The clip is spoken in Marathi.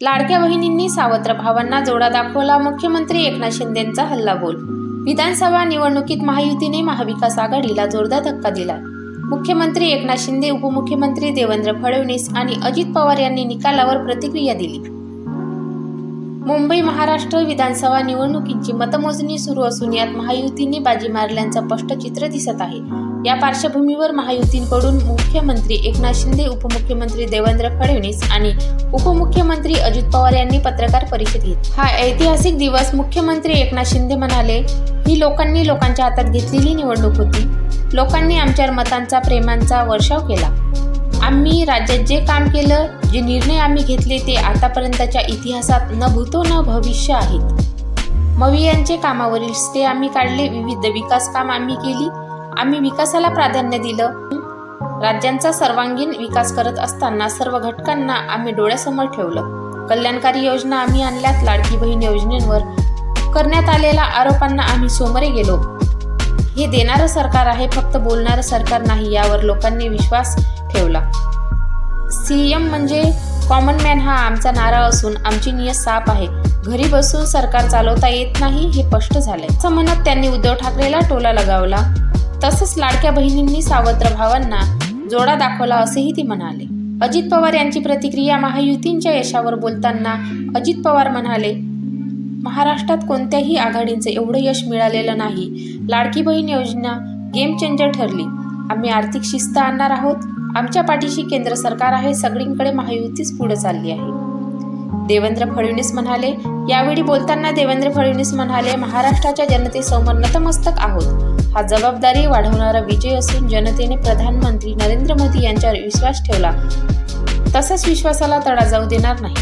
लाडक्या बहिणींनी सावत्र भावांना जोडा दाखवला. मुख्यमंत्री एकनाथ शिंदेंचा हल्लाबोल विधानसभा निवडणुकीत महायुतीने महाविकास आघाडीला जोरदार धक्का दिला. मुख्यमंत्री एकनाथ शिंदे उपमुख्यमंत्री देवेंद्र फडणवीस आणि अजित पवार यांनी निकालावर प्रतिक्रिया दिली. मुंबई महाराष्ट्र विधानसभा निवडणुकीची मतमोजणी सुरू असून यात महायुतीने बाजी मारल्याचं स्पष्ट चित्र दिसत आहे. या पार्श्वभूमीवर महायुतीकडून मुख्यमंत्री एकनाथ शिंदे उपमुख्यमंत्री देवेंद्र फडणवीस आणि उपमुख्यमंत्री अजित पवार यांनी पत्रकार परिषद घेतली. हा ऐतिहासिक दिवस मुख्यमंत्री एकनाथ शिंदे म्हणाले ही लोकांनी लोकांच्या हातात घेतलेली निवडणूक होती. लोकांनी आमच्यावर मतांचा प्रेमांचा वर्षाव केला. आम्ही राज्यात जे काम केलं जे निर्णय आम्ही घेतले ते आतापर्यंतच्या इतिहासात न भूतो न भविष्य आहेत. मवी यांचे कामावरील स्टे आम्ही काढले विविध विकास काम आम्ही केली. आम्ही विकासाला प्राधान्य दिलं. राज्यांचा सर्वांगीण विकास करत असताना सर्व घटकांना आम्ही डोळ्यासमोर ठेवलं. कल्याणकारी योजना आम्ही आणल्यात लाडकी बहीण योजनेवर करण्यात आलेल्या आरोपांना आम्ही सोमरे गेलो. हे देणारं सरकार आहे फक्त बोलणारं सरकार नाही यावर लोकांनी विश्वास ठेवला. सी एम म्हणजे कॉमन मॅन हा आमचा नारा असून आमची नियत साफ आहे. घरी बसून सरकार चालवता येत नाही हे स्पष्ट झालंय. असं म्हणत त्यांनी उद्धव ठाकरेला टोला लगावला. तसंच लाडक्या बहिणींनी सावत्र भावांना जोडा दाखवला असेही ती म्हणाले. अजित पवार यांची प्रतिक्रिया महायुतींच्या यशावर बोलताना अजित पवार म्हणाले महाराष्ट्रात कोणत्याही आघाडींचं एवढं यश मिळालेलं नाही. लाडकी बहीण योजना गेम चेंजर ठरली. आम्ही आर्थिक शिस्त आणणार आहोत. आमच्या पाठीशी केंद्र सरकार आहे सगळींकडे महायुतीच पुढे चालली आहे. देवेंद्र फडणवीस म्हणाले यावेळी बोलताना देवेंद्र फडणवीस म्हणाले महाराष्ट्राच्या जनतेसमोर नतमस्तक आहोत. हा जबाबदारी वाढवणारा विजय असून जनतेने प्रधानमंत्री नरेंद्र मोदी यांच्यावर विश्वास ठेवला. तसंच विश्वासाला तडा जाऊ देणार नाही.